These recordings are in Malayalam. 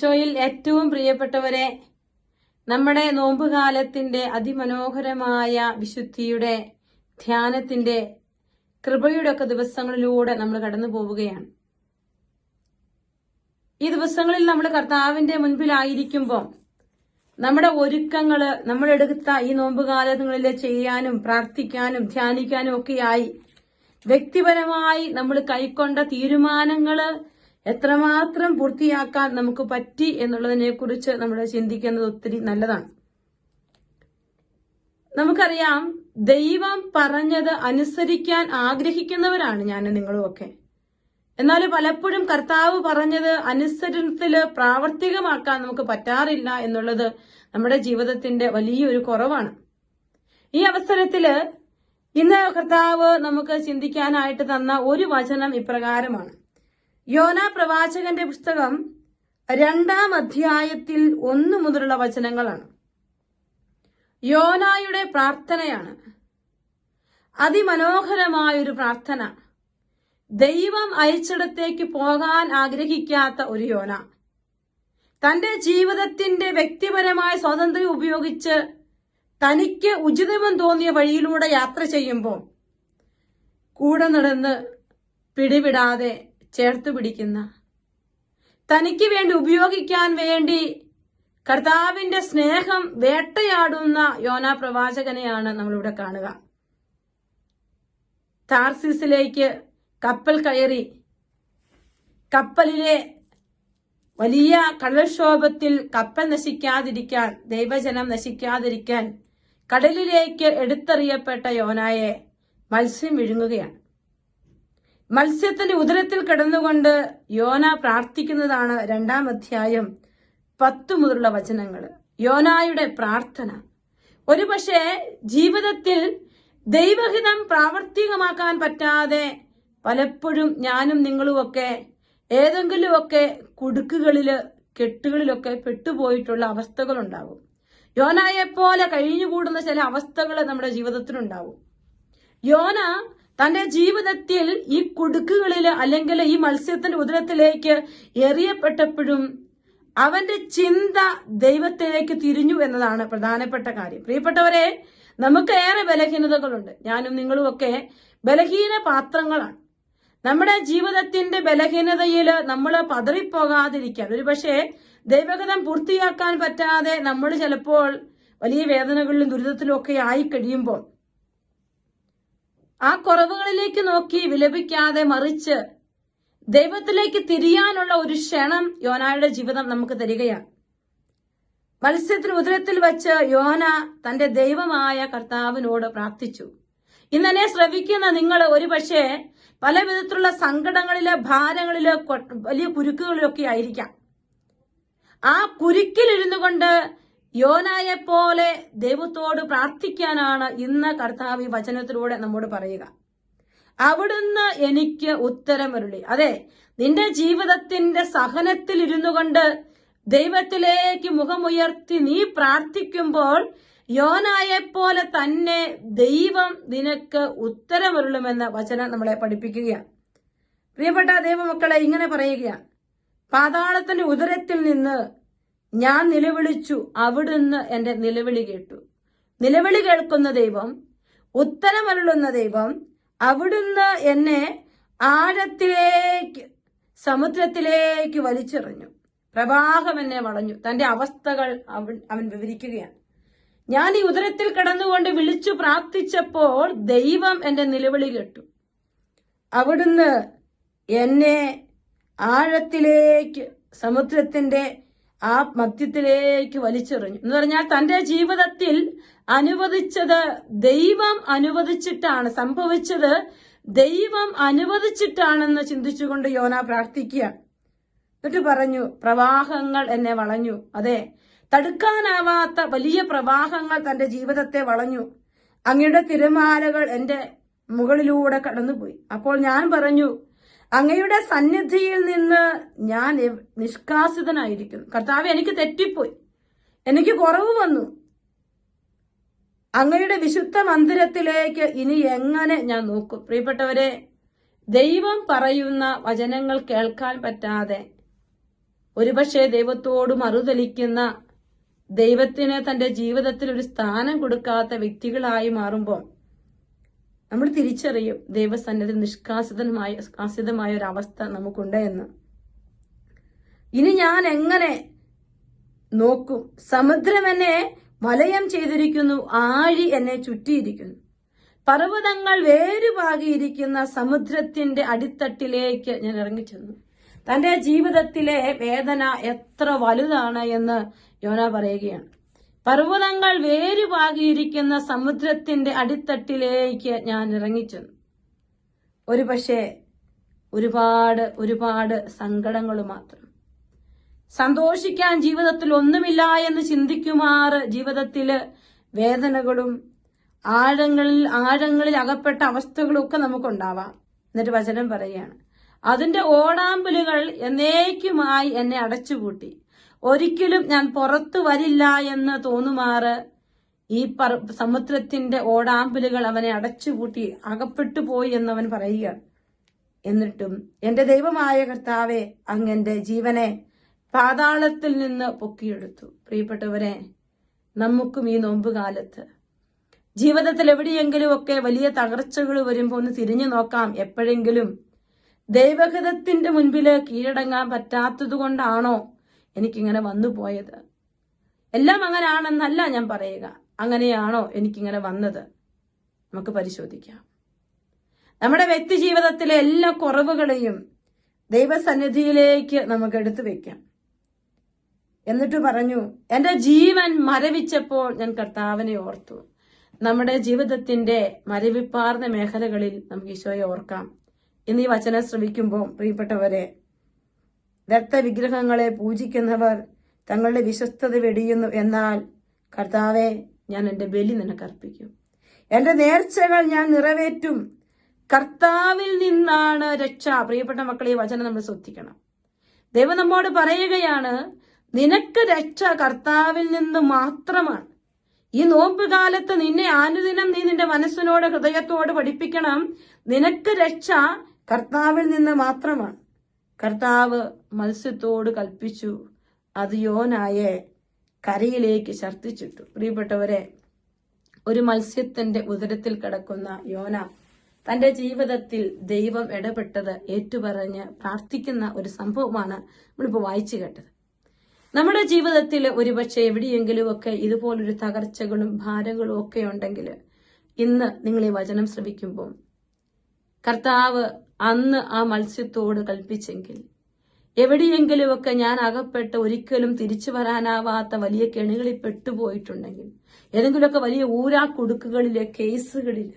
ഈശോയിൽ ഏറ്റവും പ്രിയപ്പെട്ടവരെ നമ്മുടെ നോമ്പുകാലത്തിന്റെ അതിമനോഹരമായ വിശുദ്ധിയുടെ ധ്യാനത്തിന്റെ കൃപയുടെ ഒക്കെ ദിവസങ്ങളിലൂടെ നമ്മൾ കടന്നു പോവുകയാണ്. ഈ ദിവസങ്ങളിൽ നമ്മൾ കർത്താവിന്റെ മുൻപിലായിരിക്കുമ്പോൾ നമ്മുടെ ഒരുക്കങ്ങൾ നമ്മൾ എടുത്ത ഈ നോമ്പുകാലങ്ങളിൽ ചെയ്യാനും പ്രാർത്ഥിക്കാനും ധ്യാനിക്കാനും ഒക്കെയായി വ്യക്തിപരമായി നമ്മൾ കൈക്കൊണ്ട തീരുമാനങ്ങൾ എത്രമാത്രം പൂർത്തിയാക്കാൻ നമുക്ക് പറ്റി എന്നുള്ളതിനെ കുറിച്ച് നമ്മൾ ചിന്തിക്കുന്നത് ഒത്തിരി നല്ലതാണ്. നമുക്കറിയാം ദൈവം പറഞ്ഞത് അനുസരിക്കാൻ ആഗ്രഹിക്കുന്നവരാണ് ഞാൻ നിങ്ങളും ഒക്കെ. എന്നാൽ പലപ്പോഴും കർത്താവ് പറഞ്ഞത് അനുസരണത്തിൽ പ്രാവർത്തികമാക്കാൻ നമുക്ക് പറ്റാറില്ല എന്നുള്ളത് നമ്മുടെ ജീവിതത്തിന്റെ വലിയൊരു കുറവാണ്. ഈ അവസരത്തിൽ ഇന്ന് കർത്താവ് നമുക്ക് ചിന്തിക്കാനായിട്ട് തന്ന ഒരു വചനം ഇപ്രകാരമാണ്. യോന പ്രവാചകന്റെ പുസ്തകം രണ്ടാം അധ്യായത്തിൽ ഒന്നു മുതലുള്ള വചനങ്ങളാണ്. യോനായുടെ പ്രാർത്ഥനയാണ്. അതിമനോഹരമായൊരു പ്രാർത്ഥന. ദൈവം അയച്ചിടത്തേക്ക് പോകാൻ ആഗ്രഹിക്കാത്ത ഒരു യോന. തന്റെ ജീവിതത്തിന്റെ വ്യക്തിപരമായ സ്വാതന്ത്ര്യം ഉപയോഗിച്ച് തനിക്ക് ഉചിതമെന്ന് തോന്നിയ വഴിയിലൂടെ യാത്ര ചെയ്യുമ്പോൾ കൂടെ നടന്ന് പിടിവിടാതെ ചേർത്ത് പിടിക്കുന്ന. തനിക്ക് വേണ്ടി ഉപയോഗിക്കാൻ വേണ്ടി കർത്താവിന്റെ സ്നേഹം വേട്ടയാടുന്ന യോനാ പ്രവാചകനെയാണ് നമ്മളിവിടെ കാണുക. താർസിസിലേക്ക് കപ്പൽ കയറി കപ്പലിലെ വലിയ കടൽക്ഷോഭത്തിൽ കപ്പൽ നശിക്കാതിരിക്കാൻ ദൈവജനം നശിക്കാതിരിക്കാൻ കടലിലേക്ക് എടുത്തെറിയപ്പെട്ട യോനായെ മത്സ്യം വിഴുങ്ങുകയാണ്. മത്സ്യത്തിന്റെ ഉദരത്തിൽ കിടന്നുകൊണ്ട് യോന പ്രാർത്ഥിക്കുന്നതാണ് രണ്ടാം അധ്യായം പത്തു മുതലുള്ള വചനങ്ങൾ യോനായുടെ പ്രാർത്ഥന. ഒരുപക്ഷെ ജീവിതത്തിൽ ദൈവഹിതം പ്രാവർത്തികമാക്കാൻ പറ്റാതെ പലപ്പോഴും ഞാനും നിങ്ങളുമൊക്കെ ഏതെങ്കിലുമൊക്കെ കുടുക്കുകളിൽ കെട്ടുകളിലൊക്കെ പെട്ടുപോയിട്ടുള്ള അവസ്ഥകളുണ്ടാവും. യോനയെപ്പോലെ പോലെ കഴിഞ്ഞുകൂടുന്ന ചില അവസ്ഥകൾ നമ്മുടെ ജീവിതത്തിലുണ്ടാവും. യോന തന്റെ ജീവിതത്തിൽ ഈ കുടുക്കുകളിൽ അല്ലെങ്കിൽ ഈ മത്സ്യത്തിന്റെ ഉദരത്തിലേക്ക് എറിയപ്പെട്ടപ്പോഴും അവന്റെ ചിന്ത ദൈവത്തിലേക്ക് തിരിഞ്ഞു എന്നതാണ് പ്രധാനപ്പെട്ട കാര്യം. പ്രിയപ്പെട്ടവരെ നമുക്ക് ഏറെ ബലഹീനതകളുണ്ട്. ഞാനും നിങ്ങളും ഒക്കെ ബലഹീന പാത്രങ്ങളാണ്. നമ്മുടെ ജീവിതത്തിന്റെ ബലഹീനതയിൽ നമ്മൾ പതറിപ്പോകാതിരിക്കാൻ ഒരു പക്ഷേ ദൈവഗതം പൂർത്തിയാക്കാൻ പറ്റാതെ നമ്മൾ ചിലപ്പോൾ വലിയ വേദനകളിലും ദുരിതത്തിലും ഒക്കെ ആയി കഴിയുമ്പോൾ ആ കുറവുകളിലേക്ക് നോക്കി വിലപിക്കാതെ മറിച്ച് ദൈവത്തിലേക്ക് തിരിയാനുള്ള ഒരു ക്ഷണം യോനായുടെ ജീവിതം നമുക്ക് തരികയാണ്. മത്സ്യത്തിന് ഉദരത്തിൽ വെച്ച് യോന തന്റെ ദൈവമായ കർത്താവിനോട് പ്രാർത്ഥിച്ചു. ഇന്നെ ശ്രവിക്കുന്ന നിങ്ങൾ ഒരുപക്ഷെ പല വിധത്തിലുള്ള സങ്കടങ്ങളിലെ ഭാരങ്ങളിലെ വലിയ കുരുക്കുകളിലൊക്കെ ആയിരിക്കാം. ആ കുരുക്കിലിരുന്നു കൊണ്ട് യോനായെ പോലെ ദൈവത്തോട് പ്രാർത്ഥിക്കാനാണ് ഇന്ന് കർത്താവ് ഈ വചനത്തിലൂടെ നമ്മോട് പറയുക. അവിടുന്ന് എനിക്ക് ഉത്തരം ഉത്തരമരുളി. അതെ നിന്റെ ജീവിതത്തിന്റെ സഹനത്തിൽ ഇരുന്നു കൊണ്ട് ദൈവത്തിലേക്ക് മുഖമുയർത്തി നീ പ്രാർത്ഥിക്കുമ്പോൾ യോനായെ പോലെ തന്നെ ദൈവം നിനക്ക് ഉത്തരമരുളുമെന്ന വചനം നമ്മളെ പഠിപ്പിക്കുകയാണ്. പ്രിയപ്പെട്ട ദൈവമക്കളെ ഇങ്ങനെ പറയുകയാണ്. പാതാളത്തിന്റെ ഉദരത്തിൽ നിന്ന് ഞാൻ നിലവിളിച്ചു അവിടുന്ന് എന്റെ നിലവിളി കേട്ടു. നിലവിളി കേൾക്കുന്ന ദൈവം ഉത്തരമരുളുന്ന ദൈവം അവിടുന്ന് എന്നെ ആഴത്തിലേക്ക് സമുദ്രത്തിലേക്ക് വലിച്ചെറിഞ്ഞു. പ്രവാഹം എന്നെ വളഞ്ഞു. തന്റെ അവസ്ഥകൾ അവൻ അവൻ വിവരിക്കുകയാണ്. ഞാൻ ഈ ഉദരത്തിൽ കിടന്നുകൊണ്ട് വിളിച്ചു പ്രാർത്ഥിച്ചപ്പോൾ ദൈവം എന്റെ നിലവിളി കേട്ടു. അവിടുന്ന് എന്നെ ആഴത്തിലേക്ക് സമുദ്രത്തിന്റെ ആ മധ്യത്തിലേക്ക് വലിച്ചെറിഞ്ഞു. എന്ന് പറഞ്ഞാൽ തന്റെ ജീവിതത്തിൽ അനുവദിച്ചത് ദൈവം അനുവദിച്ചിട്ടാണ് സംഭവിച്ചത് ദൈവം അനുവദിച്ചിട്ടാണെന്ന് ചിന്തിച്ചുകൊണ്ട് യോന പ്രാർത്ഥിക്കുക എന്നിട്ട് പറഞ്ഞു പ്രവാഹങ്ങൾ എന്നെ വളഞ്ഞു. അതെ തടുക്കാനാവാത്ത വലിയ പ്രവാഹങ്ങൾ തന്റെ ജീവിതത്തെ വളഞ്ഞു. അങ്ങയുടെ തിരമാലകൾ എന്റെ മുകളിലൂടെ കടന്നുപോയി. അപ്പോൾ ഞാൻ പറഞ്ഞു അങ്ങയുടെ സന്നിധിയിൽ നിന്ന് ഞാൻ നിഷ്കാസിതനായിരിക്കുന്നു. കർത്താവ് എനിക്ക് തെറ്റിപ്പോയി. എനിക്ക് കുറവ് വന്നു. അങ്ങയുടെ വിശുദ്ധ മന്ദിരത്തിലേക്ക് ഇനി എങ്ങനെ ഞാൻ നോക്കും? പ്രിയപ്പെട്ടവരെ ദൈവം പറയുന്ന വചനങ്ങൾ കേൾക്കാൻ പറ്റാതെ ഒരുപക്ഷെ ദൈവത്തോട് മറുതലിക്കുന്ന ദൈവത്തിന് തന്റെ ജീവിതത്തിൽ ഒരു സ്ഥാനം കൊടുക്കാത്ത വ്യക്തികളായി മാറുമ്പോൾ നമ്മൾ തിരിച്ചറിയും ദൈവസന്നിധി നിഷ്കാസിതമായ കാസിതമായ ഒരു അവസ്ഥ നമുക്കുണ്ട് എന്ന്. ഇനി ഞാൻ എങ്ങനെ നോക്കും? സമുദ്രം എന്നെ വലയം ചെയ്തിരിക്കുന്നു ആഴി എന്നെ ചുറ്റിയിരിക്കുന്നു. പർവതങ്ങൾ വേരുപാകിയിരിക്കുന്ന സമുദ്രത്തിന്റെ അടിത്തട്ടിലേക്ക് ഞാൻ ഇറങ്ങിച്ചെന്നു. തന്റെ ജീവിതത്തിലെ വേദന എത്ര വലുതാണ് എന്ന് യോന പറയുകയാണ്. പർവതങ്ങൾ വേരുപാകിയിരിക്കുന്ന സമുദ്രത്തിന്റെ അടിത്തട്ടിലേക്ക് ഞാൻ ഇറങ്ങിച്ചെന്നു. ഒരു പക്ഷേ ഒരുപാട് ഒരുപാട് സങ്കടങ്ങൾ മാത്രം. സന്തോഷിക്കാൻ ജീവിതത്തിൽ ഒന്നുമില്ല എന്ന് ചിന്തിക്കുമാറ് ജീവിതത്തിൽ വേദനകളും ആഴങ്ങളിൽ ആഴങ്ങളിൽ അകപ്പെട്ട അവസ്ഥകളും ഒക്കെ നമുക്കുണ്ടാവാം. എന്നിട്ട് വചനം പറയുകയാണ്. അതിന്റെ ഓടാമ്പലുകൾ എന്നേക്കുമായി എന്നെ അടച്ചുപൂട്ടി. ഒരിക്കലും ഞാൻ പുറത്തു വരില്ല എന്ന് തോന്നുമാറ്. ഈ സമുദ്രത്തിന്റെ ഓടാമ്പലുകൾ അവനെ അടച്ചുപൂട്ടി അകപ്പെട്ടു പോയി എന്നവൻ പറയുക. എന്നിട്ടും എന്റെ ദൈവമായ കർത്താവെ അങ്ങന്റെ ജീവനെ പാതാളത്തിൽ നിന്ന് പൊക്കിയെടുത്തു. പ്രിയപ്പെട്ടവരെ നമുക്കും ഈ നോമ്പുകാലത്ത് ജീവിതത്തിൽ എവിടെയെങ്കിലും ഒക്കെ വലിയ തകർച്ചകൾ വരുമ്പോൾ ഒന്ന് തിരിഞ്ഞു നോക്കാം. എപ്പോഴെങ്കിലും ദൈവഹിതത്തിന്റെ മുൻപിൽ കീഴടങ്ങാൻ പറ്റാത്തത് കൊണ്ടാണോ എനിക്കിങ്ങനെ വന്നു പോയത്. എല്ലാം അങ്ങനെ ആണെന്നല്ല ഞാൻ പറയുക. അങ്ങനെയാണോ എനിക്കിങ്ങനെ വന്നത്? നമുക്ക് പരിശോധിക്കാം. നമ്മുടെ വ്യക്തി ജീവിതത്തിലെ എല്ലാ കുറവുകളെയും ദൈവസന്നിധിയിലേക്ക് നമുക്ക് എടുത്തു വെക്കാം. എന്നിട്ട് പറഞ്ഞു എന്റെ ജീവൻ മരവിച്ചപ്പോൾ ഞാൻ കർത്താവിനെ ഓർത്തു. നമ്മുടെ ജീവിതത്തിന്റെ മരവിപ്പാർന്ന മേഖലകളിൽ നമുക്ക് ഈശോയെ ഓർക്കാം. ഇന്ന് ഈ വചനം ശ്രമിക്കുമ്പോൾ പ്രിയപ്പെട്ടവരെ ദത്തവിഗ്രഹങ്ങളെ പൂജിക്കുന്നവർ തങ്ങളുടെ വിശ്വസ്തത വെടിയുന്നു എന്നാൽ കർത്താവെ ഞാൻ എന്റെ ബലി നിനക്ക് അർപ്പിക്കും എന്റെ നേർച്ചകൾ ഞാൻ നിറവേറ്റും. കർത്താവിൽ നിന്നാണ് രക്ഷ. പ്രിയപ്പെട്ട മക്കളെ വചനം നമ്മൾ ശ്രദ്ധിക്കണം. ദൈവം നമ്മോട് പറയുകയാണ് നിനക്ക് രക്ഷ കർത്താവിൽ നിന്ന് മാത്രമാണ്. ഈ നോമ്പ് കാലത്ത് നിന്നെ ആനുദിനം നീ നിന്റെ മനസ്സിനോട് ഹൃദയത്തോട് പഠിപ്പിക്കണം. നിനക്ക് രക്ഷ കർത്താവിൽ നിന്ന് മാത്രമാണ്. കർത്താവ് മത്സ്യത്തോട് കൽപ്പിച്ചു. അത് യോനായെ കരയിലേക്ക് ഛർദ്ദിച്ചിട്ടു പ്രിയപ്പെട്ടവരെ ഒരു മത്സ്യത്തിന്റെ ഉദരത്തിൽ കിടക്കുന്ന യോന തന്റെ ജീവിതത്തിൽ ദൈവം ഇടപെട്ടത് ഏറ്റുപറഞ്ഞ് പ്രാർത്ഥിക്കുന്ന ഒരു സംഭവമാണ് നമ്മളിപ്പോൾ വായിച്ചു കേട്ടത്. നമ്മുടെ ജീവിതത്തിൽ ഒരുപക്ഷെ എവിടെയെങ്കിലും ഒക്കെ ഇതുപോലൊരു തകർച്ചകളും ഭാരങ്ങളും ഒക്കെ ഉണ്ടെങ്കിൽ ഇന്ന് നിങ്ങൾ ഈ വചനം ശ്രമിക്കുമ്പോൾ കർത്താവ് അന്ന് ആ മത്സ്യത്തോട് കൽപ്പിച്ചെങ്കിൽ. എവിടെയെങ്കിലുമൊക്കെ ഞാൻ അകപ്പെട്ട് ഒരിക്കലും തിരിച്ചു വരാനാവാത്ത വലിയ കെണികളിൽ പെട്ടുപോയിട്ടുണ്ടെങ്കിൽ ഏതെങ്കിലുമൊക്കെ വലിയ ഊരാക്കുടുക്കുകളിലെ കേസുകളിൽ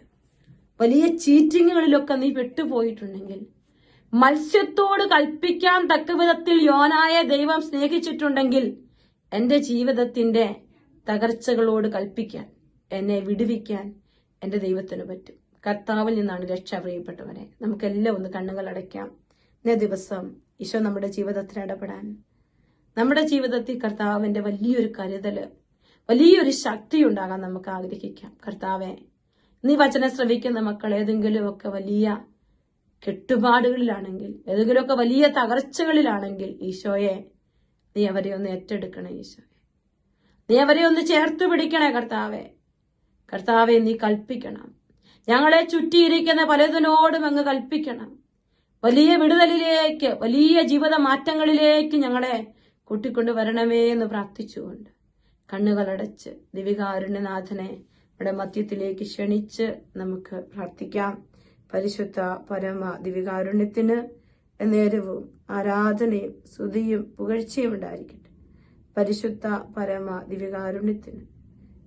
വലിയ ചീറ്റിങ്ങുകളിലൊക്കെ നീ പെട്ടുപോയിട്ടുണ്ടെങ്കിൽ മത്സ്യത്തോട് കൽപ്പിക്കാൻ തക്ക വിധത്തിൽ യോനായ ദൈവം സ്നേഹിച്ചിട്ടുണ്ടെങ്കിൽ എന്റെ ജീവിതത്തിന്റെ തകർച്ചകളോട് കൽപ്പിക്കാൻ എന്നെ വിടുവിക്കാൻ എന്റെ ദൈവത്തിന് പറ്റും. കർത്താവിൽ നിന്നാണ് രക്ഷ പ്രിയപ്പെട്ടവരെ നമുക്കെല്ലാം ഒന്ന് കണ്ണുകൾ അടയ്ക്കാം. ഇന്നേ ദിവസം ഈശോ നമ്മുടെ ജീവിതത്തിൽ ഇടപെടാൻ. നമ്മുടെ ജീവിതത്തിൽ കർത്താവിന്റെ വലിയൊരു കരുതൽ വലിയൊരു ശക്തി ഉണ്ടാകാൻ നമുക്ക് ആഗ്രഹിക്കാം. കർത്താവെ നീ വചനം ശ്രവിക്കുന്ന മക്കൾ ഏതെങ്കിലുമൊക്കെ വലിയ കെട്ടുപാടുകളിലാണെങ്കിൽ ഏതെങ്കിലുമൊക്കെ വലിയ തകർച്ചകളിലാണെങ്കിൽ ഈശോയെ നീ അവരെ ഒന്ന് ഏറ്റെടുക്കണേ ഈശോയെ. നീ അവരെ ഒന്ന് ചേർത്ത് പിടിക്കണേ കർത്താവെ. കർത്താവെ നീ കൽപ്പിക്കണം. ഞങ്ങളെ ചുറ്റിയിരിക്കുന്ന പലതിനോടും അങ്ങ് കൽപ്പിക്കണം. വലിയ വിടുതലിലേക്ക് വലിയ ജീവിത മാറ്റങ്ങളിലേക്ക് ഞങ്ങളെ കൂട്ടിക്കൊണ്ടു വരണമേ എന്ന് പ്രാർത്ഥിച്ചുകൊണ്ട് കണ്ണുകളടച്ച് ദിവികാരുണ്യനാഥനെ നമ്മുടെ മധ്യത്തിലേക്ക് ക്ഷണിച്ച് നമുക്ക് പ്രാർത്ഥിക്കാം. പരിശുദ്ധ പരമ ദിവികാരുണ്യത്തിന് നേരവും ആരാധനയും സ്തുതിയും പുകഴ്ചയും ഉണ്ടായിരിക്കട്ടെ. പരിശുദ്ധ പരമ ദിവികാരുണ്യത്തിന്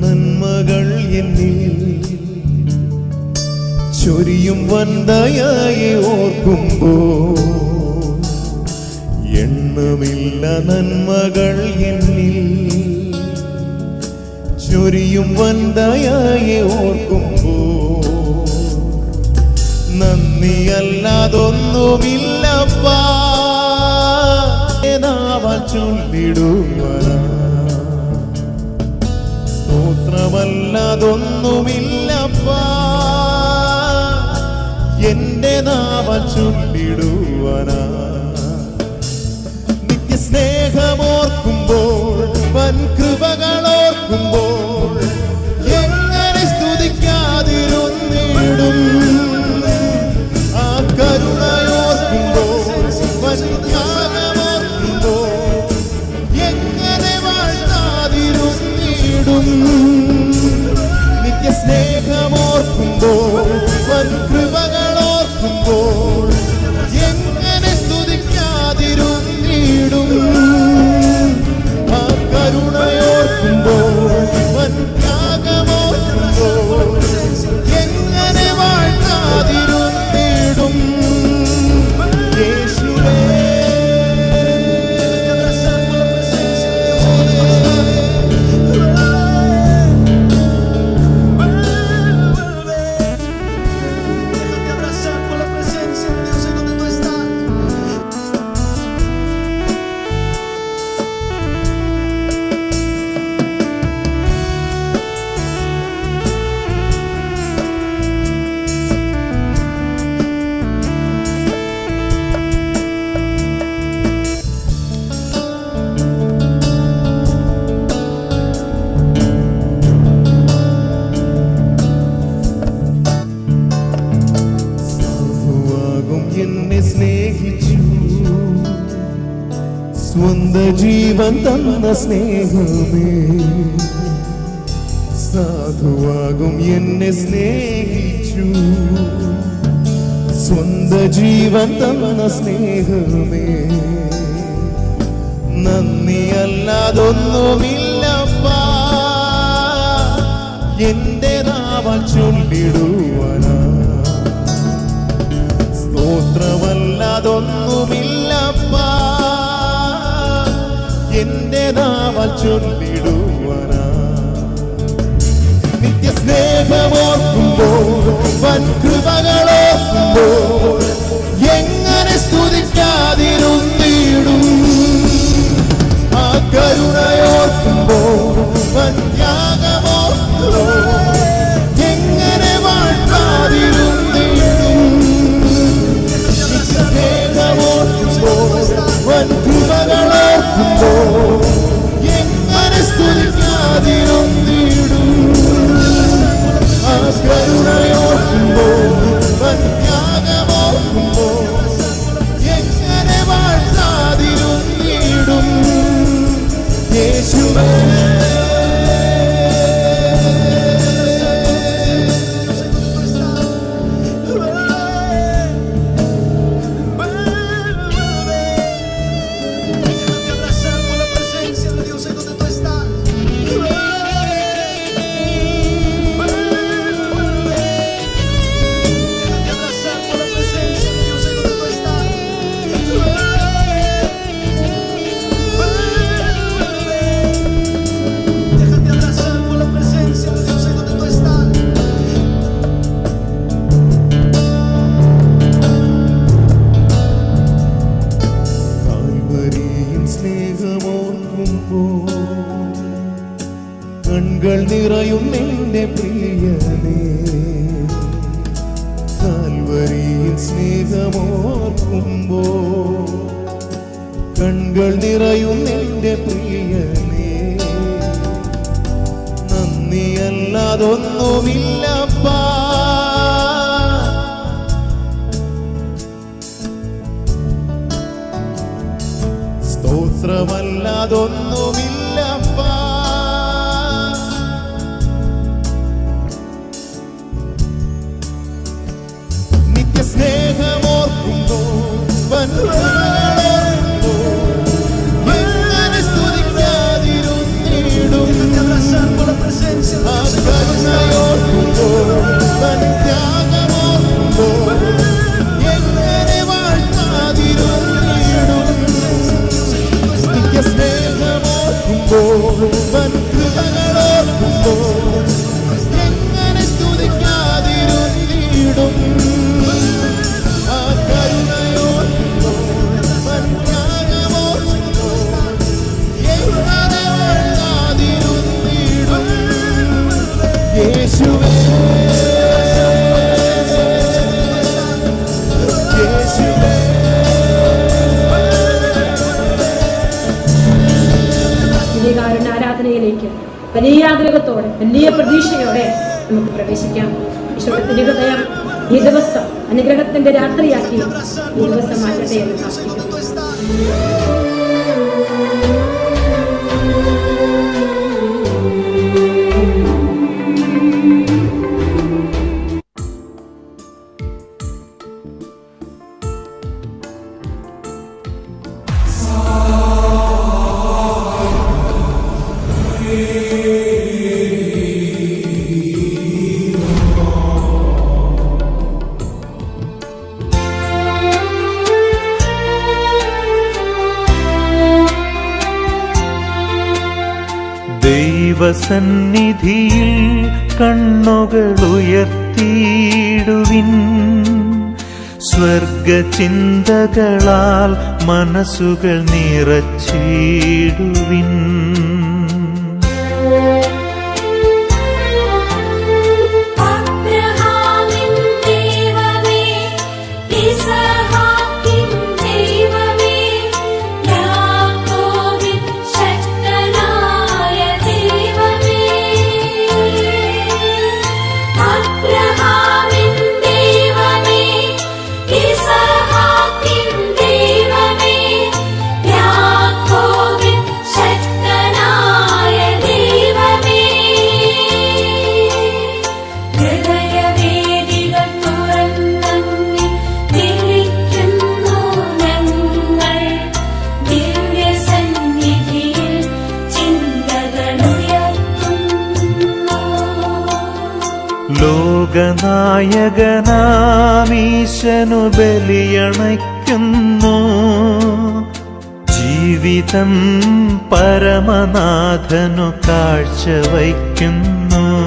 നന്മകൾ എന്നിൽ ചൊരിയും വന്തയായി ഓർക്കുമ്പോ എണ്ണമില്ല നന്മകൾ എന്നിൽ ചൊരിയും വന്തയായി ഓർക്കുമ്പോ നന്ദിയല്ലാതൊന്നുമില്ലപ്പാ. ചൊല്ലിടുവാ പ്രശ്നമല്ലതൊന്നുമില്ലപ്പ എന്റെ നാമ ചൊല്ലിടുവനാ. നിത്യസ്നേഹമോർക്കുമ്പോൾ വൻ കൃപകളോർക്കുമ്പോൾ സ്നേഹമോർക്കുമ്പോൾ വൻ കൃപക സ്വന്ത ജീവൻ തന്ന സ്നേഹമേ. സാധുവാകും എന്നെ സ്നേഹിച്ചു. സ്വന്ത ജീവൻ തന്ന സ്നേഹമേ. നന്ദി അല്ലാതൊന്നുമില്ലപ്പ എന്റെ നാവ ചൊല്ലിടുവാനാ. സ്തോത്രമല്ലാതൊന്നുമില്ലപ്പ. നാവാൽ നിത്യ നിത്യസ്നേഹമോർക്കുമ്പോൾ വൻ കൃപകളോർക്കുമ്പോൾ എങ്ങനെ സ്തുതിക്കാതിരുന്നിടും. ആ കരുണയോർക്കുമ്പോൾ വൻ ത്യാഗമോർക്കുമ്പോൾ Yeah. കണ്ണുകൾ ഉയർത്തിയിടുവിൻ സ്വർഗചിന്തകളാൽ മനസ്സുകൾ നിറച്ചിടുവിൻ. ലോകനായകനാമീശനു ബലിയണയ്ക്കുന്നു. ജീവിതം പരമനാഥനു കാഴ്ചവയ്ക്കുന്നു. സത്യമായതു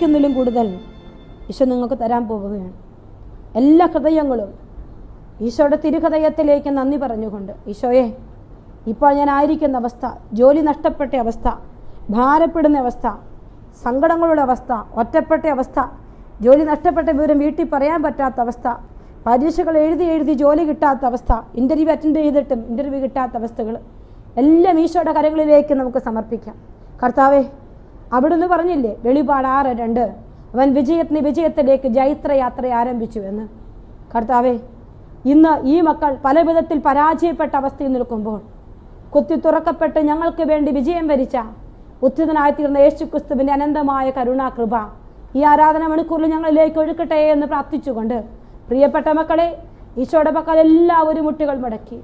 ആഗ്രഹിക്കുന്നതും കൂടുതൽ ഈശോ നിങ്ങൾക്ക് തരാൻ പോവുകയാണ്. എല്ലാ ഹൃദയങ്ങളും ഈശോയുടെ തിരുഹൃദയത്തിലേക്ക് നന്ദി പറഞ്ഞുകൊണ്ട് ഈശോയെ ഇപ്പോൾ ഞാൻ ആയിരിക്കുന്ന അവസ്ഥ ജോലി നഷ്ടപ്പെട്ട അവസ്ഥ ഭാരപ്പെടുന്ന അവസ്ഥ സങ്കടങ്ങളുടെ അവസ്ഥ ഒറ്റപ്പെട്ട അവസ്ഥ ജോലി നഷ്ടപ്പെട്ട വിവരം വീട്ടിൽ പറയാൻ പറ്റാത്ത അവസ്ഥ പരീക്ഷകൾ എഴുതി എഴുതി ജോലി കിട്ടാത്ത അവസ്ഥ ഇന്റർവ്യൂ അറ്റൻഡ് ചെയ്തിട്ടും ഇന്റർവ്യൂ കിട്ടാത്ത അവസ്ഥകൾ എല്ലാം ഈശോയുടെ കരങ്ങളിലേക്ക് നമുക്ക് സമർപ്പിക്കാം. കർത്താവേ അവിടുന്ന് പറഞ്ഞില്ലേ വെളിപാട് ആറ് രണ്ട്. അവൻ വിജയത്തിന് വിജയത്തിലേക്ക് ജൈത്രയാത്ര ആരംഭിച്ചു എന്ന്. കർത്താവേ ഇന്ന് ഈ മക്കൾ പല വിധത്തിൽ പരാജയപ്പെട്ട അവസ്ഥയിൽ നിൽക്കുമ്പോൾ കുത്തി തുറക്കപ്പെട്ട് ഞങ്ങൾക്ക് വേണ്ടി വിജയം വരിച്ച ഉത്തിതനായിത്തീർന്ന യേശു ക്രിസ്തുവിന്റെ അനന്തമായ കരുണാകൃപ ഈ ആരാധന മണിക്കൂറിൽ ഞങ്ങളിലേക്ക് ഒഴുക്കട്ടെ എന്ന് പ്രാർത്ഥിച്ചുകൊണ്ട് പ്രിയപ്പെട്ട മക്കളെ ഈശോയുടെ പക്കൽ എല്ലാവരും മുട്ടുകൾ മടക്കി.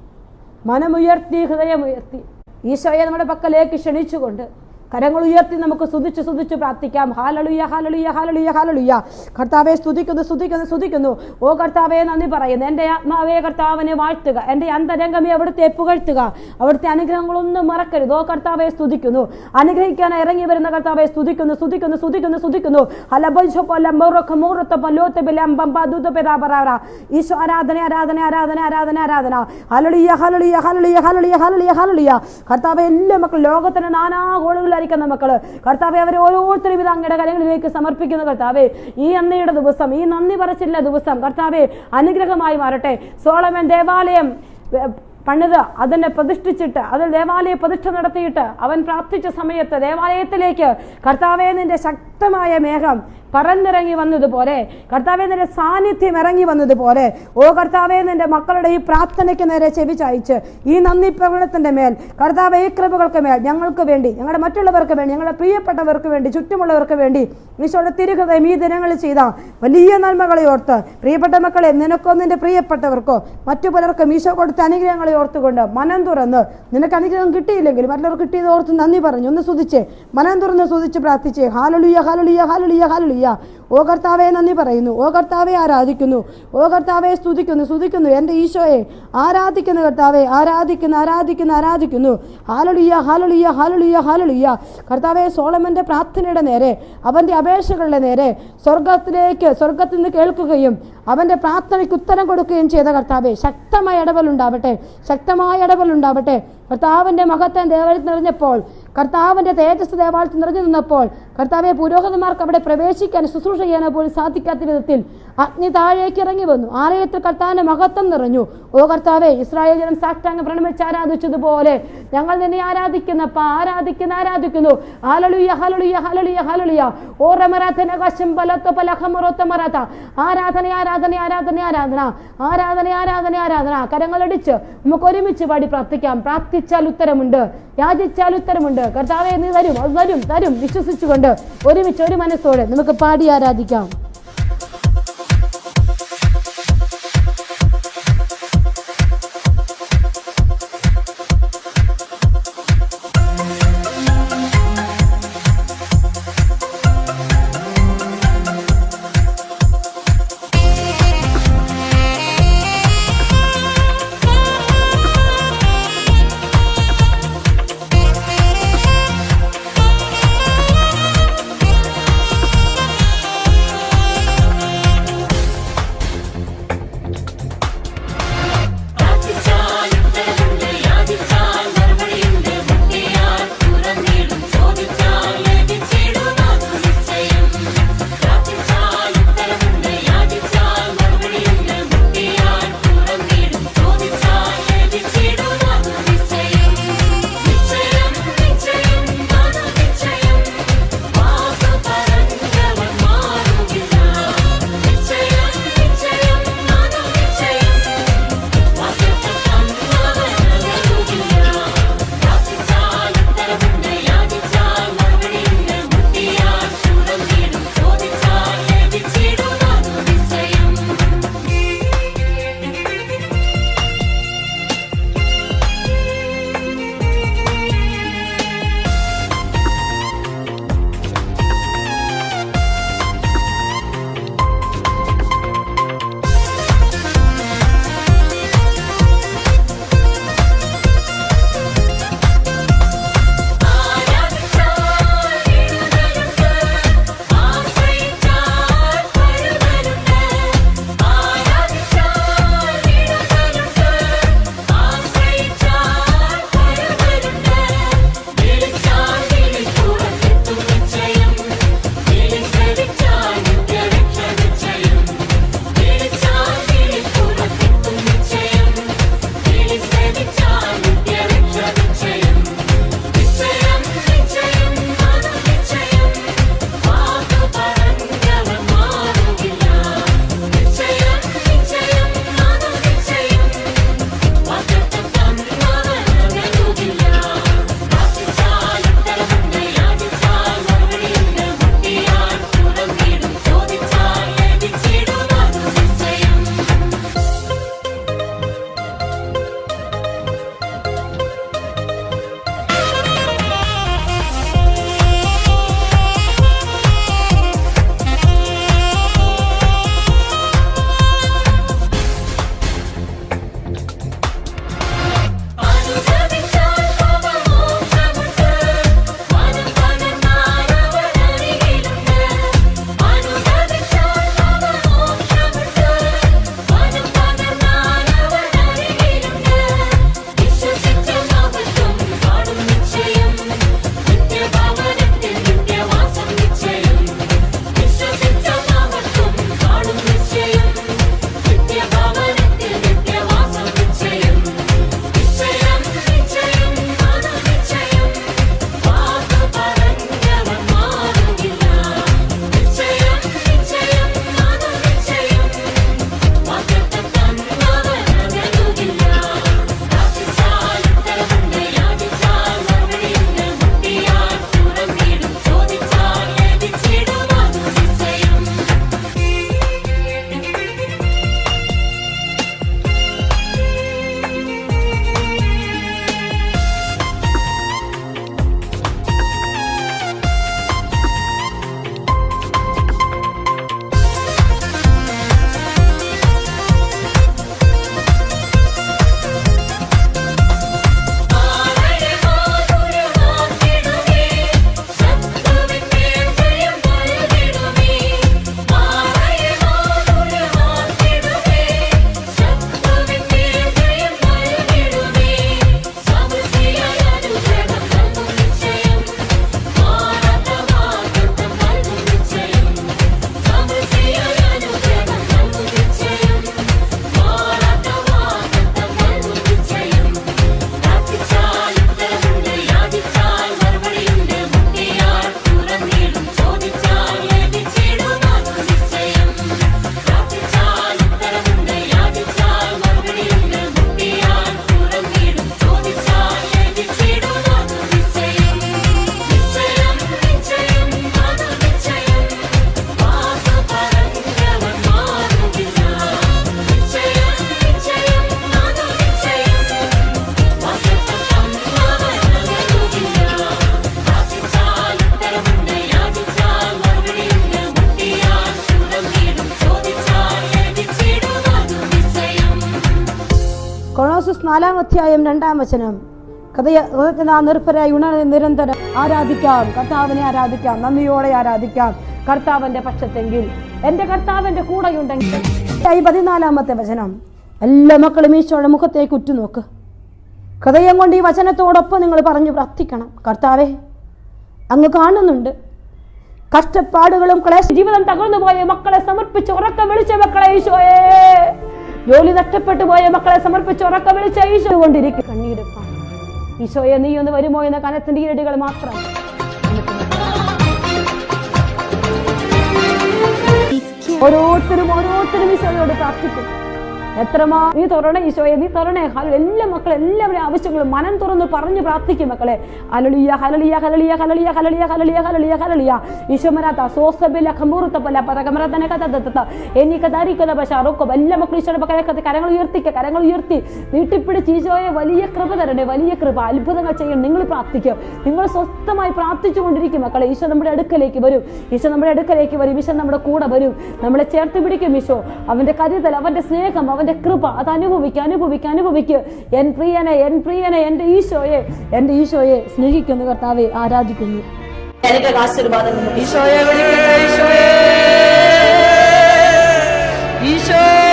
മനമുയർത്തി ഹൃദയമുയർത്തി. ഈശോയെ നമ്മുടെ പക്കലേക്ക് ക്ഷണിച്ചുകൊണ്ട് കരങ്ങൾ ഉയർത്തി നമുക്ക് സ്തുതിച്ച് സ്തുതിച്ച് പ്രാർത്ഥിക്കാം. ഹാലളുയ ഹാലളുയ ഹാലളുയ ഹാലളുയ കർത്താവെ സ്തുതിക്കുന്നു സ്തുതിക്കുന്നു സ്തുതിക്കുന്നു. ഓ കർത്താവെ നന്ദി പറയുന്നു. എന്റെ ആത്മാവേ കർത്താവിനെ വാഴ്ത്തുക. എന്റെ അന്തരംഗമേ അവിടുത്തെ പുകഴ്ത്തുക. അവിടുത്തെ അനുഗ്രഹങ്ങളൊന്നും മറക്കരുത്. ഓ കർത്താവെ സ്തുതിക്കുന്നു. അനുഗ്രഹിക്കാൻ ഇറങ്ങി വരുന്ന കർത്താവെ സ്തുതിക്കുന്നു സ്തുതിക്കുന്നു സ്തുതിക്കുന്നു സ്തുതിക്കുന്നു. ഈശോ ആരാധന ആരാധന ആരാധന ആരാധന ആരാധന. Hallelujah hallelujah hallelujah hallelujah hallelujah ഹലളിയ കർത്താവെ എല്ലാ മക്കളും ലോകത്തിന്റെ നാനാ കോണുകളിലായിരിക്കുന്ന മക്കൾ. കർത്താവെ അവരെ ഓരോരുത്തരും ഇത് അങ്ങയുടെ കരങ്ങളിലേക്ക് സമർപ്പിക്കുന്ന കർത്താവെ. ഈ അന്നയുടെ ദിവസം ഈ നന്ദി പറച്ചില്ല ദിവസം കർത്താവെ അനുഗ്രഹമായി മാറട്ടെ. സോളമൻ ദേവാലയം പണിത് അതിനെ പ്രതിഷ്ഠിച്ചിട്ട് അതിൽ ദേവാലയ പ്രതിഷ്ഠ നടത്തിയിട്ട് അവൻ പ്രാർത്ഥിച്ച സമയത്ത് ദേവാലയത്തിലേക്ക് കർത്താവേ നിന്റെ ശക്തമായ മേഘം പറന്നിറങ്ങി വന്നതുപോലെ കർത്താവെ നിന്റെ സാന്നിധ്യം ഇറങ്ങി വന്നതുപോലെ ഓ കർത്താവെ നിന്റെ മക്കളുടെ ഈ പ്രാർത്ഥനയ്ക്ക് നേരെ ചെവി ചായിച്ച് ഈ നന്ദി പ്രകടനത്തിന്റെ മേൽ കർത്താവെ ഈ കൃപകൾക്ക് മേൽ ഞങ്ങൾക്ക് വേണ്ടി ഞങ്ങളുടെ മറ്റുള്ളവർക്ക് വേണ്ടി ഞങ്ങളുടെ പ്രിയപ്പെട്ടവർക്ക് വേണ്ടി ചുറ്റുമുള്ളവർക്ക് വേണ്ടി ഈശോയുടെ തിരുഹൃദയം ഈ ദിനങ്ങളിൽ ചെയ്ത വലിയ നന്മകളെ ഓർത്ത് പ്രിയപ്പെട്ട മക്കളെ നിനക്കോ നിന്റെ പ്രിയപ്പെട്ടവർക്കോ മറ്റു പലർക്കും ഈശോ കൊടുത്ത അനുഗ്രഹങ്ങളെ ഓർത്തുകൊണ്ട് മനം തുറന്ന് നിനക്ക് അനുഗ്രഹം കിട്ടിയില്ലെങ്കിൽ മറ്റുള്ളവർക്ക് കിട്ടിയത് ഓർത്ത് നന്ദി പറഞ്ഞു ഒന്ന് സുതിച്ച് മനം തുറന്ന് സുതിച്ച് പ്രാർത്ഥിച്ച് ഹാലലുയ ഹാലുളിയ ഹലുളിയ ഹലുളിയ ഓ കർത്താവെ നന്ദി പറയുന്നു. ഓ കർത്താവെ ആരാധിക്കുന്നു. ഓ കർത്താവെ സ്തുതിക്കുന്നു സ്തുതിക്കുന്നു എന്റെ ഈശോയെ. ആരാധിക്കുന്നു കർത്താവെ ആരാധിക്കുന്നു ആരാധിക്കുന്നു ആരാധിക്കുന്നു. Hallelujah hallelujah hallelujah hallelujah. കർത്താവെ സോളമന്റെ പ്രാർത്ഥനയുടെ നേരെ അവന്റെ അപേക്ഷകളുടെ നേരെ സ്വർഗത്തിലേക്ക് സ്വർഗത്തിൽ നിന്ന് കേൾക്കുകയും അവന്റെ പ്രാർത്ഥനയ്ക്ക് ഉത്തരം കൊടുക്കുകയും ചെയ്ത കർത്താവെ ശക്തമായ ഇടപെലുണ്ടാവട്ടെ ശക്തമായ ഇടപെലുണ്ടാവട്ടെ കർത്താവിന്റെ മഹത്വം ദേവാലയത്തിൽ നിറഞ്ഞപ്പോൾ കർത്താവിന്റെ തേജസ് ദേവാലയത്തിൽ നിറഞ്ഞു നിന്നപ്പോൾ കർത്താവെ പുരോഹിതന്മാർക്ക് അവിടെ പ്രവേശിക്കാൻ ശുശ്രൂഷ ചെയ്യാനോ പോലും സാധിക്കാത്ത വിധത്തിൽ അഗ്നി താഴേക്ക് ഇറങ്ങി വന്നു. ആലയത്തിൽ കർത്താവിന്റെ മഹത്വം നിറഞ്ഞു. ഓ കർത്താവെ ഇസ്രായേൽ ജനം സാഷ്ടാംഗം പ്രണമിച്ച് ആരാധിച്ചതുപോലെ ഞങ്ങൾ നിന്നെ ആരാധിക്കുന്ന ആരാധിക്കുന്നു ഹലലുയ ഓ ആരാധന ആരാധന ആരാധന ആരാധന. ആരാധന ആരാധന ആരാധന. കരങ്ങളടിച്ച് നമുക്ക് ഒരുമിച്ച് പാടി പ്രാർത്ഥിക്കാം. പ്രാർത്ഥിച്ചാൽ ഉത്തരമുണ്ട്. യാചിച്ചാൽ ഉത്തരമുണ്ട്. കർത്താവെ നീ തരും. അത് തരും തരും. വിശ്വസിച്ചുകൊണ്ട് ഒരുമിച്ച് ഒരു മനസ്സോടെ നമുക്ക് പാടി ആരാധിക്കാം. രണ്ടാം വചനം. കഥയ നിർഭരായി ഉണർന്ന് നിരന്തരം ആരാധിക്കാം. കർത്താവിനെ ആരാധിക്കാം. നന്ദിയോടെ ആരാധിക്കാം. കർത്താവിന്റെ പക്ഷത്തെങ്കിൽ. എന്റെ കർത്താവിന്റെ കൂടെയുണ്ടെങ്കിൽ. പതിനാലാമത്തെ വചനം. എല്ലാ മക്കളും ഈശോയുടെ മുഖത്തേക്ക് ഉറ്റുനോക്ക്. ഹൃദയം കൊണ്ട് ഈ വചനത്തോടൊപ്പം നിങ്ങൾ പറഞ്ഞു പ്രാർത്ഥിക്കണം. കർത്താവേ അങ്ങ് കാണുന്നുണ്ട്. കഷ്ടപ്പാടുകളും ക്ലേശ ജീവിതം തകർന്നു പോയ മക്കളെ സമർപ്പിച്ച് ഉറക്കം വിളിച്ച മക്കളെ ഈശോയെ. ജോലി നഷ്ടപ്പെട്ടു പോയ മക്കളെ സമർപ്പിച്ച് ഉറക്കം വിളിച്ച ഈശോ കൊണ്ടിരിക്കും. കണ്ണീരപ്പാണ് ഈശോയെ നീ ഒന്ന് വരുമോ എന്ന കനത്തിന്റെ ഇരടികൾ മാത്രം. ഓരോരുത്തരും ഓരോരുത്തരും ഈശോയോട് പ്രാർത്ഥിക്കും. എത്രമാ നീ തുറണേ ഈശോയെ നീ തുറണേ ഹലോ എല്ലാ മക്കളും എല്ലാവരും ആവശ്യങ്ങളും മനം തുറന്ന് പറഞ്ഞു പ്രാർത്ഥിക്കും മക്കളെ. ഹലളിയ hallelujah hallelujah hallelujah hallelujah hallelujah hallelujah hallelujah ഈശോമരാത്ത സോസബില ഖമ്പൂർത്തപ്പല പരകമരതന കഥ എനിക്ക് ധരിക്കുന്ന പക്ഷേ അറുക്കും. എല്ലാ മക്കളും ഈശോയുടെ കഥ കരങ്ങൾ ഉയർത്തിക്ക കരങ്ങൾ ഉയർത്തി. നീട്ടിപ്പിടിച്ച് ഈശോയെ വലിയ കൃപ തരണേ വലിയ കൃപ. അത്ഭുതങ്ങൾ ചെയ്യണം. നിങ്ങൾ പ്രാർത്ഥിക്കും. നിങ്ങൾ സ്വസ്ഥമായി പ്രാർത്ഥിച്ചു കൊണ്ടിരിക്കും മക്കളെ. ഈശോ നമ്മുടെ അടുക്കലേക്ക് വരും. ഈശോ നമ്മുടെ അടുക്കലേക്ക് വരും. ഈശോ നമ്മുടെ കൂടെ വരും. നമ്മളെ ചേർത്ത് പിടിക്കും ഈശോ. അവന്റെ കരുതൽ അവന്റെ സ്നേഹം അവന്റെ കൃപ അത് അനുഭവിക്കുക അനുഭവിക്കുക അനുഭവിക്കുക എൻ പ്രിയനെ എൻ പ്രിയനെ എന്റെ ഈശോയെ എന്റെ ഈശോയെ സ്നേഹിക്കുന്നു കർത്താവെ ആരാധിക്കുന്നു. എനിക്ക് ആശീർവാദം ഈശോയെ വിളിക്കുന്നു ഈശോയെ. ഈശോ ഈശോ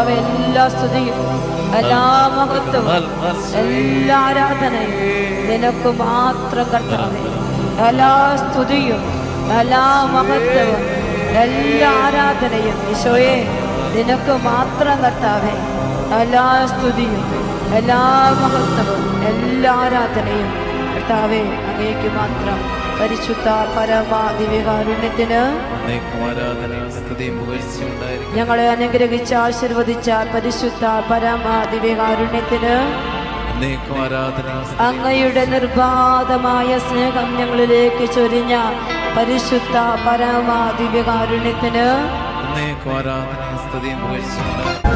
കർത്താവ് എല്ലാ സ്തുതിയും എല്ലാ മഹത്വവും എല്ലാ ആരാധനയും നിനക്ക് മാത്രം കർത്താവേ. എല്ലാ സ്തുതിയും എല്ലാ മഹത്വവും എല്ലാ ആരാധനയും ഈശോയെ നിനക്ക് മാത്രം കർത്താവേ. എല്ലാ സ്തുതിയും എല്ലാ മഹത്വവും എല്ലാ ആരാധനയും കർത്താവേ അങ്ങേക്ക് മാത്രം. പരിശുദ്ധ പരമാദിവ്യകാരുണ്യത്തിന് ഞങ്ങളെ അനുഗ്രഹിച്ച് ആശീർവദിച്ച പരിശുദ്ധ പരമാദിവ്യകാരുണ്യത്തിന് അങ്ങയുടെ നിർബാധമായ സ്നേഹം ഞങ്ങളിലേക്ക് ചൊരിഞ്ഞ പരിശുദ്ധ പരമാദിവ്യകാരുണ്യത്തിന് സ്തുതിയും